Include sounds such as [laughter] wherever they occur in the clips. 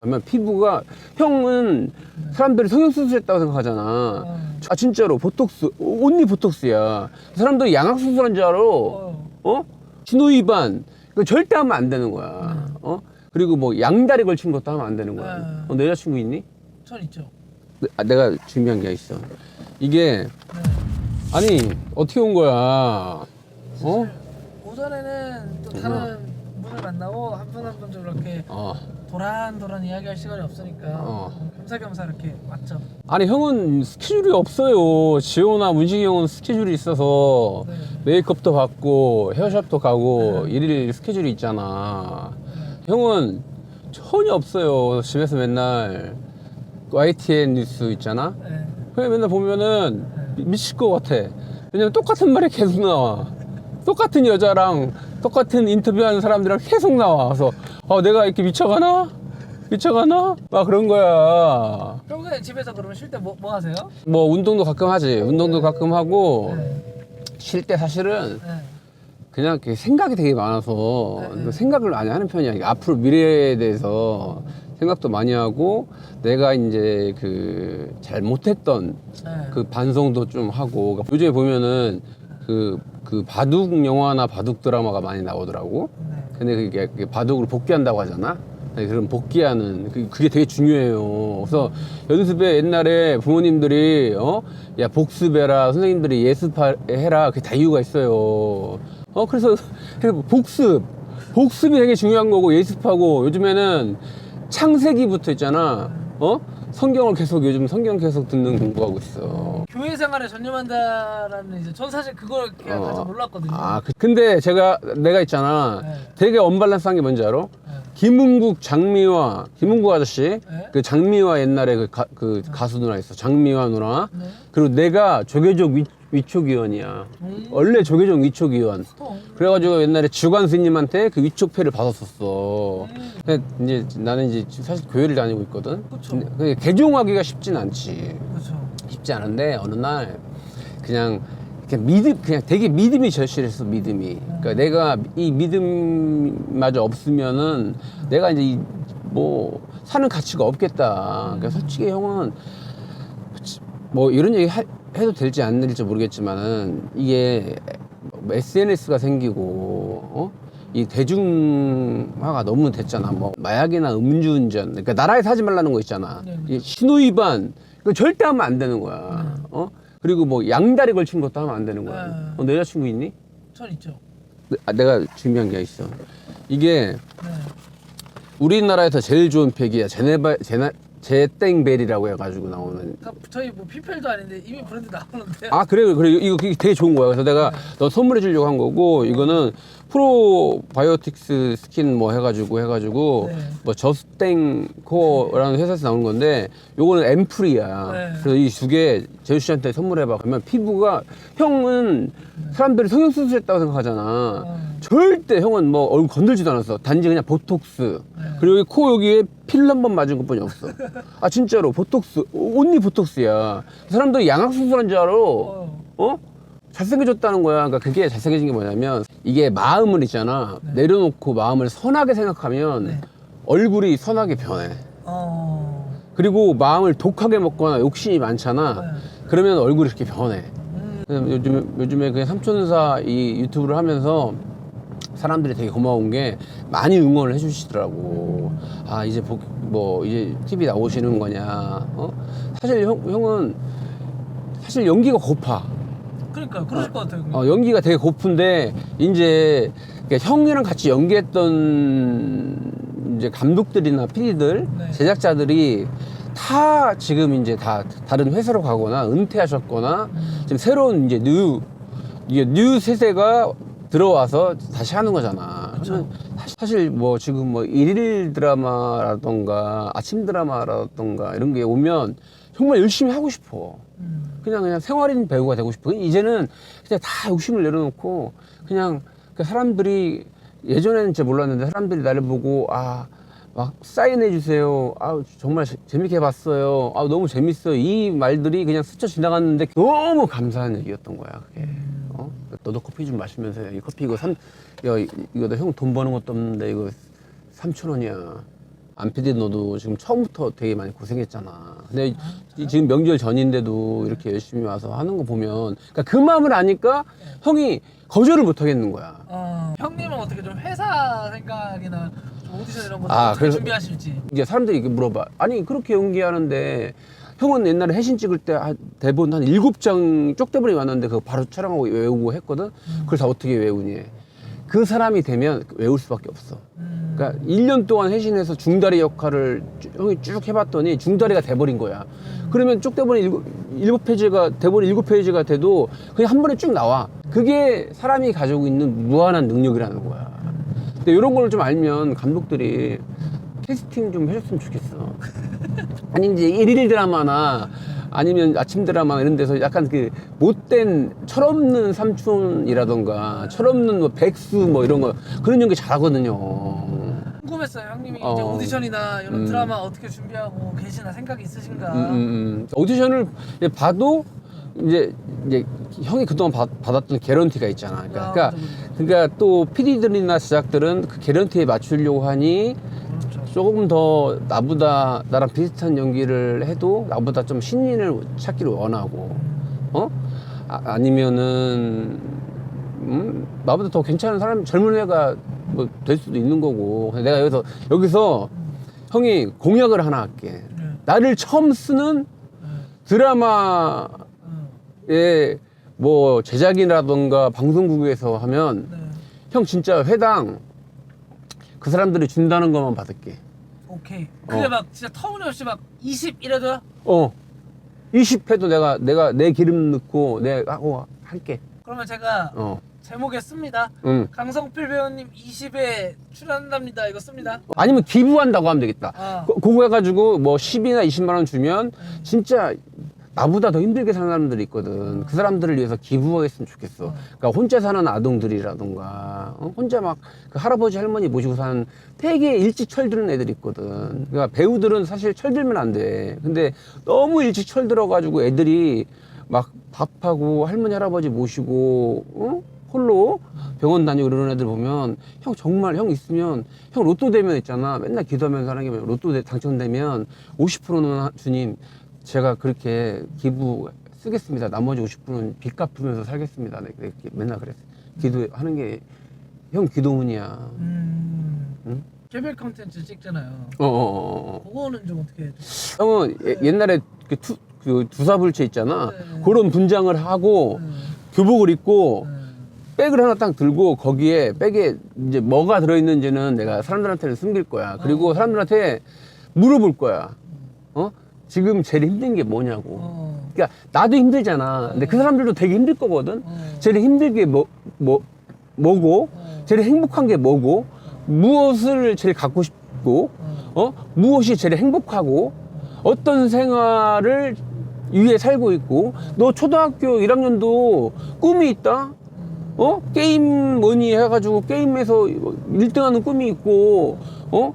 그러면 피부가 형은 사람들이 성형수술했다고 생각하잖아. 어. 아 진짜로 보톡스 온리 보톡스야. 사람들이 양악수술한 줄 알아. 어. 어? 신호 위반. 이거 절대 하면 안 되는 거야. 어? 그리고 뭐 양다리 걸친 것도 하면 안 되는 거야. 네. 어, 내 여자친구 있니? 전 있죠. 네, 아, 내가 준비한 게 있어. 이게 네. 아니 어떻게 온 거야? 어? 오전에는 또 다른 분을 만나고 한 분 한 분 좀 이렇게 어. 도란도란 이야기할 시간이 없으니까 어. 겸사겸사 이렇게 왔죠. 아니 형은 스케줄이 없어요. 지호나 문식이 형은 스케줄이 있어서 네. 메이크업도 받고 헤어샵도 가고 일일 스케줄이 있잖아. 형은 전혀 없어요. 집에서 맨날 YTN 뉴스 있잖아. 네. 그냥 맨날 보면은 미- 미칠 것 같아. 왜냐면 똑같은 말이 계속 나와. 똑같은 여자랑 똑같은 인터뷰하는 사람들이랑 계속 나와. 그래서 어, 내가 이렇게 미쳐가나? 미쳐가나? 막 그런 거야. 평소에 집에서 그러면 쉴 때 뭐 뭐 하세요? 뭐 운동도 가끔 하지. 운동도 가끔 하고 네. 쉴 때 사실은 네. 그냥 이렇게 생각이 되게 많아서 네, 네. 생각을 많이 하는 편이야. 이게 앞으로 미래에 대해서 생각도 많이 하고 내가 이제 그 잘못했던 네. 그 반성도 좀 하고 그러니까 요즘에 보면은 그, 그 바둑 영화나 바둑 드라마가 많이 나오더라고. 네. 근데 그게 그게 바둑으로 복귀한다고 하잖아. 네, 그럼 복귀하는 그- 그게 되게 중요해요. 그래서 연습에 옛날에 부모님들이 어, 야 복습해라, 선생님들이 예습해라, 그게 다 이유가 있어요. 어, 그래서 그래서 [laughs] 복습, 복습이 되게 중요한 거고 예습하고 요즘에는 창세기부터 있잖아. 어, 성경을 계속 요즘 성경 계속 듣는 공부하고 있어. 교회 생활에 전념한다라는 이제 전 사실 그걸 그냥 어. 가장 몰랐거든요. 아, 그- 근데 제가 내가 있잖아. 네. 되게 언밸런스한 게 뭔지 알아? 네. 김은국 장미화 김은국 아저씨 네. 그 장미화 옛날에 그, 가, 그 가수 누나 있어 장미화 누나 네. 그리고 내가 조계종 위, 위촉위원이야 음. 원래 조계종 위촉위원 또. 그래가지고 옛날에 주관 스님한테 그 위촉패를 받았었어 음. 근데 이제 나는 이제 사실 교회를 다니고 있거든 그쵸. 근데 그게 개종하기가 쉽진 않지 그렇죠. 쉽지 않은데 어느 날 그냥 그냥 믿음 그냥 되게 믿음이 절실했어 믿음이 그러니까 내가 이 믿음마저 없으면은 내가 이제 이 뭐 사는 가치가 없겠다 그러니까 솔직히 형은 뭐 이런 얘기 하- 해도 될지 안 될지 모르겠지만은 이게 뭐 SNS가 생기고 어? 이 대중화가 너무 됐잖아. 뭐 마약이나 음주운전, 그러니까 나라에서 하지 말라는 거 있잖아. 네, 이 신호위반 이거 절대 하면 안 되는 거야. 어? 그리고 뭐 양다리 걸친 것도 하면 안 되는 거야. 네. 어, 내 여자친구 있니? 전 있죠. 네, 아, 내가 준비한 게 있어. 이게 네. 우리나라에서 제일 좋은 팩이야. 제네바 제나 제땡벨이라고 해가지고 나오는 다 저희 뭐 피펠도 아닌데 이미 브랜드 나오는데. 아 그래 그래 이거 되게 좋은 거야 그래서 내가 너 선물해 주려고 한 거고 이거는 프로바이오틱스 스킨 뭐 해가지고 해가지고 네. 뭐 저스땡 코어라는 회사에서 나오는 건데 요거는 앰플이야 네. 그래서 이 두 개 제주 씨한테 선물해봐 그러면 피부가 형은 사람들이 성형수술 했다고 생각하잖아 어. 절대 형은 뭐 얼굴 건들지도 않았어 단지 그냥 보톡스 네. 그리고 여기 코 여기에 필한번 맞은 것 뿐이 없어 아 진짜로 보톡스 온리 보톡스야 사람들이 양악수술한 줄 알아 어. 어? 잘생겨졌다는 거야. 그러니까 그게 잘생겨진 게 뭐냐면 이게 마음을 있잖아. 내려놓고 마음을 선하게 생각하면 네. 얼굴이 선하게 변해. 어. 그리고 마음을 독하게 먹거나 욕심이 많잖아. 네. 그러면 얼굴이 이렇게 변해. 음. 요즘, 요즘에 그냥 삼촌사 이 유튜브를 하면서 사람들이 되게 고마운 게 많이 응원을 해주시더라고. 아, 이제 복, 뭐, 이제 TV 나오시는 거냐. 어? 사실 형, 형은 사실 연기가 고파. 그러니까 그러실 것 같아요. 어, 연기가 되게 고픈데 이제 그러니까 형이랑 같이 연기했던 이제 감독들이나 PD들, 네. 제작자들이 다 지금 이제 다 다른 회사로 가거나 은퇴하셨거나 음. 지금 새로운 이제 뉴 이게 뉴 세대가 들어와서 다시 하는 거잖아. 저는 사실- 뭐 지금 뭐 일일 드라마라던가 아침 드라마라던가 이런 게 오면 정말 열심히 하고 싶어. 음. 그냥 그냥 생활인 배우가 되고 싶어. 이제는 그냥 다 욕심을 내려놓고 그냥 그 사람들이 예전에는 진짜 몰랐는데 사람들이 나를 보고 아 막 사인해 주세요. 아 정말 재- 재밌게 봤어요. 아 너무 재밌어요. 이 말들이 그냥 스쳐 지나갔는데 너무 감사한 얘기였던 거야. 그게. 어? 너도 커피 좀 마시면서 해. 이 커피 이거 삼, 야 이- 이거 너형돈 버는 것도 없는데 이거 3천 원이야. 안 PD 너도 지금 처음부터 되게 많이 고생했잖아. 근데 이- 지금 명절 전인데도 이렇게 열심히 와서 하는 거 보면 그러니까 그 마음을 아니까 형이 거절을 못 하겠는 거야. 어, 형님은 어떻게 좀 회사 생각이나 좀 오디션 이런 거 아, 어떻게 그래서- 준비하실지. 이제 사람들이 이렇게 물어봐. 아니 그렇게 연기하는데 형은 옛날에 해신 찍을 때 한- 대본 한 일곱 장 쪽대본이 왔는데 그거 바로 촬영하고 외우고 했거든. 그걸 다 어떻게 외우니? 그 사람이 되면 외울 수밖에 없어. 음, 그러니까 1년 동안 해신해서 중다리 역할을 쭉- 형이 쭉 해봤더니 중다리가 돼버린 거야. 그러면 쪽대본이 일곱, 일곱 페이지가, 대본이 일곱 페이지가 돼도 그냥 한 번에 쭉 나와. 그게 사람이 가지고 있는 무한한 능력이라는 거야. 근데 이런 걸 좀 알면 감독들이 캐스팅 좀 해줬으면 좋겠어. 아니면 이제 일일 드라마나 아니면 아침 드라마 이런 데서 약간 그 못된 철없는 삼촌이라던가 철없는 뭐 백수 뭐 이런 거 그런 연기 잘하거든요. 궁금했어요. 형님이 이제 어. 오디션이나 이런 음. 드라마 어떻게 준비하고 계시나 생각이 있으신가? 음, 음, 음. 오디션을 이제 봐도 이제 이제 형이 그동안 받, 받았던 개런티가 있잖아. 그러니까, 아, 그러니까, 맞아, 그러니까 또 PD들이나 제작들은 그 개런티에 맞추려고 하니. 조금 더 나보다 나랑 비슷한 연기를 해도 나보다 좀 신인을 찾기를 원하고 어 아, 아니면은 음 나보다 더 괜찮은 사람 젊은 애가 뭐 될 수도 있는 거고 내가 여기서 여기서 형이 공약을 하나 할게 네. 나를 처음 쓰는 네. 드라마의 음, 뭐 제작이라던가 방송국에서 하면 네. 형 진짜 회당 그 사람들이 준다는 것만 받을게 오케이. 어. 막 진짜 터무니없이 막 20 이래도요? 어. 20회도 내가 내가 내 기름 넣고 내가 하고 할게. 그러면 제가 어. 제목에 씁니다. 응. 강성필 배우님 20에 출연한답니다. 이거 씁니다. 아니면 기부한다고 하면 되겠다. 아. 그- 그거 해가지고 뭐 10이나 20만 원 주면 진짜 나보다 더 힘들게 사는 사람들이 있거든. 그 사람들을 위해서 기부했으면 좋겠어. 그러니까 혼자 사는 아동들이라던가 어? 혼자 막 그 할아버지 할머니 모시고 사는 되게 일찍 철드는 애들이 있거든. 그러니까 배우들은 사실 철들면 안 돼. 근데 너무 일찍 철들어가지고 애들이 막 밥하고 할머니 할아버지 모시고 어? 홀로 병원 다니고 그러는 애들 보면 형 정말 형 있으면 형 로또 되면 있잖아 맨날 기도하면서 하는 게. 로또 돼- 당첨되면 50%는 주님 제가 그렇게 기부 쓰겠습니다 나머지 50%는 빚 갚으면서 살겠습니다 네, 그렇게 맨날 그랬어 기도하는 게 형 기도문이야 음. 응? 개별 컨텐츠 찍잖아요. 어 어어 그거는 좀 어떻게 해요? 형은 예- 옛날에 그, 투, 그 두사불체 있잖아 네. 그런 분장을 하고 음, 교복을 입고 음. 백을 하나 딱 들고 거기에 백에 이제 뭐가 들어있는지는 내가 사람들한테는 숨길 거야. 그리고 사람들한테 물어볼 거야. 어? 지금 제일 힘든 게 뭐냐고. 어. 그러니까 나도 힘들잖아. 근데 그 사람들도 되게 힘들 거거든. 어. 제일 힘든 게 뭐, 뭐, 뭐고, 어. 제일 행복한 게 뭐고, 무엇을 제일 갖고 싶고, 어. 어? 무엇이 제일 행복하고, 어떤 생활을 위해 살고 있고, 너 초등학교 1학년도 꿈이 있다? 어? 게임 뭐니 해가지고 게임에서 1등 하는 꿈이 있고, 어?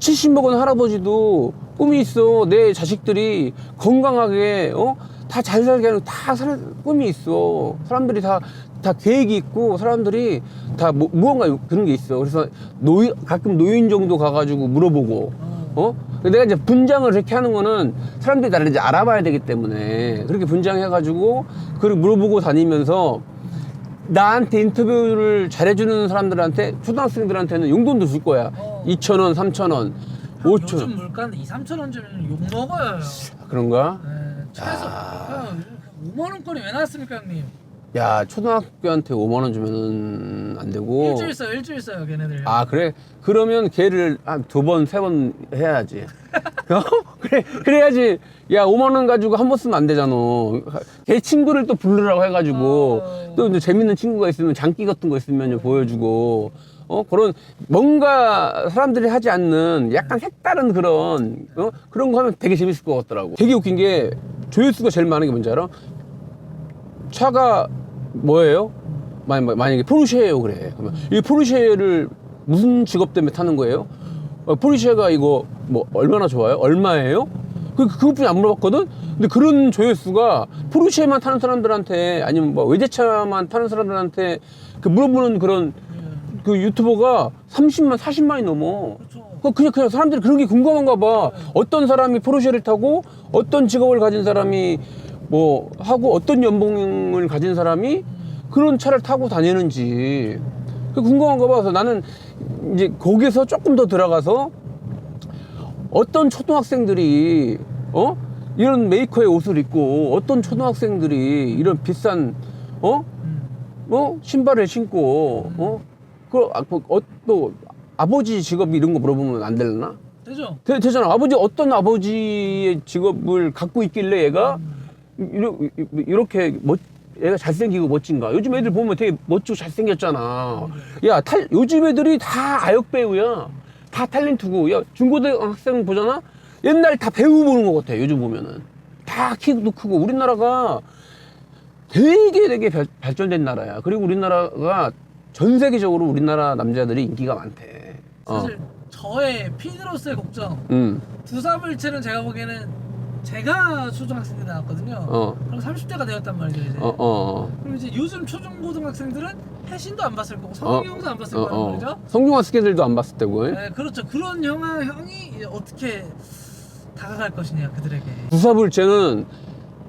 70 먹은 할아버지도 꿈이 있어. 내 자식들이 건강하게, 어? 다 잘 살게 하는 다 살, 꿈이 있어. 사람들이 다, 다 계획이 있고, 사람들이 다 뭐, 무언가 그런 게 있어. 그래서 노인, 가끔 노인 정도 가가지고 물어보고, 어? 내가 이제 분장을 이렇게 하는 거는 사람들이 나를 이제 알아봐야 되기 때문에 그렇게 분장해가지고, 그걸 물어보고 다니면서 나한테 인터뷰를 잘해주는 사람들한테 초등학생들한테는 용돈도 줄 거야. 어. 2천 원, 3천 원, 5천 요즘 원 물가는 2, 3천 원 주면 욕 먹어요. 그런가? 네, 최소 아. 형, 5만 원권이 왜 나왔습니까, 형님? 야 초등학교한테 5만 원 주면은 안 되고. 일주일 써요, 일주일 써요, 걔네들. 아 그래? 그러면 걔를 한 두 번, 세 번 해야지. [laughs] 어? 그래 그래야지. 야 5만 원 가지고 한 번 쓰면 안 되잖아. 걔 친구를 또 부르라고 해가지고 어. 또 이제 재밌는 친구가 있으면 장기 같은 거 있으면 보여주고. 어 그런 뭔가 사람들이 하지 않는 약간 색다른 그런 어 그런 거 하면 되게 재밌을 것 같더라고. 되게 웃긴 게 조회수가 제일 많은 게 뭔지 알아? 차가 뭐예요? 만약, 만약에 포르쉐예요 그래. 그러면 이 포르쉐를 무슨 직업 때문에 타는 거예요? 어, 포르쉐가 이거 뭐 얼마나 좋아요? 얼마예요? 그 그것뿐이 안 물어봤거든. 근데 그런 조회수가 포르쉐만 타는 사람들한테 아니면 뭐 외제차만 타는 사람들한테 그 물어보는 그런 예. 그 유튜버가 30만 40만이 넘어. 그 그냥 그냥 사람들이 그런 게 궁금한가 봐. 어떤 사람이 포르쉐를 타고 어떤 직업을 가진 사람이 뭐 하고 어떤 연봉을 가진 사람이 그런 차를 타고 다니는지 그 궁금한가 봐. 그래서 나는 이제 거기서 조금 더 들어가서 어떤 초등학생들이 어 이런 메이커의 옷을 입고 어떤 초등학생들이 이런 비싼 어 음. 어? 신발을 신고, 어? 그, 아, 그, 어, 또, 아버지 직업 이런 거 물어보면 안 되려나? 되죠? 되, 되잖아. 아버지, 어떤 아버지의 직업을 갖고 있길래 얘가, 이러, 이렇게 멋, 얘가 잘생기고 멋진가? 요즘 애들 보면 되게 멋지고 잘생겼잖아. 야, 탈, 요즘 애들이 다 아역 배우야. 다 탤런트고. 야, 중고등학생 보잖아? 옛날 다 배우 보는 것 같아, 요즘 보면은. 다 키도 크고. 우리나라가 되게 되게 발, 발전된 나라야. 그리고 우리나라가 전 세계적으로 우리나라 남자들이 인기가 많대. 어. 사실 저의 핀으로서의 걱정 음. 두사불체는 제가 보기에는 제가 초등학생 때 나왔거든요. 어. 그럼 30대가 되었단 말이죠 이제. 어, 어, 그럼 이제 요즘 초중 고등학생들은 해신도 안 봤을 거고 어. 성형도 안 봤을 어, 거란 어. 말이죠. 성중화 스캔들도 안 봤을 때고. 네, 그렇죠. 그런 형아 형이 이제 어떻게 다가갈 것이냐 그들에게. 부사불체는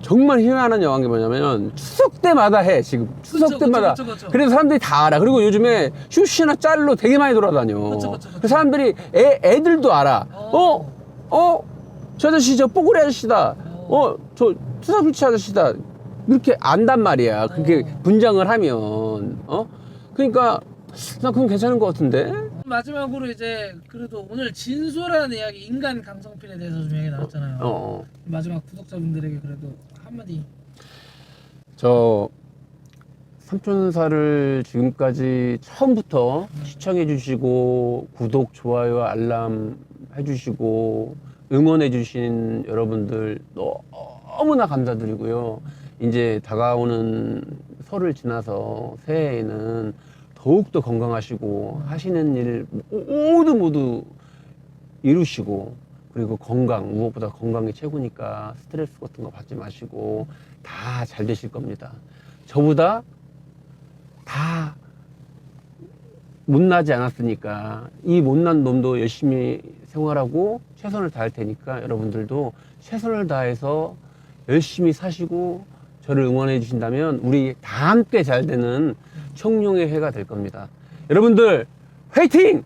정말 희한한 영화인 게 뭐냐면 추석 때마다 해 지금. 추석 그쵸, 때마다. 그쵸, 그쵸, 그쵸. 그래서 사람들이 다 알아. 그리고 요즘에 슈시나 짤로 되게 많이 돌아다녀. 그쵸, 그쵸, 그쵸. 그 사람들이 애, 애들도 알아. 어. 어어저 아저씨 저 뽀글이 아저씨다. 어. 어저 추사불체 아저씨다. 이렇게 안단 말이야. 그게 어. 분장을 하면. 어? 그러니까 나 그건 괜찮은 것 같은데 마지막으로 이제 그래도 오늘 진솔한 이야기 인간 감성필에 대해서 좀 얘기 나왔잖아요. 어, 어. 마지막 구독자분들에게 그래도 한마디. 저 삼촌사를 지금까지 처음부터 시청해 주시고 구독, 좋아요, 알람 해 주시고 응원해 주신 여러분들 너무나 감사드리고요. 이제 다가오는 설을 지나서 새해에는 더욱더 건강하시고 하시는 일 모두 모두 이루시고 그리고 건강 무엇보다 건강이 최고니까 스트레스 같은 거 받지 마시고 다 잘 되실 겁니다. 저보다 다 못나지 않았으니까 이 못난 놈도 열심히 생활하고 최선을 다할 테니까 여러분들도 최선을 다해서 열심히 사시고 저를 응원해 주신다면 우리 다 함께 잘 되는 청룡의 해가 될 겁니다. 여러분들 화이팅!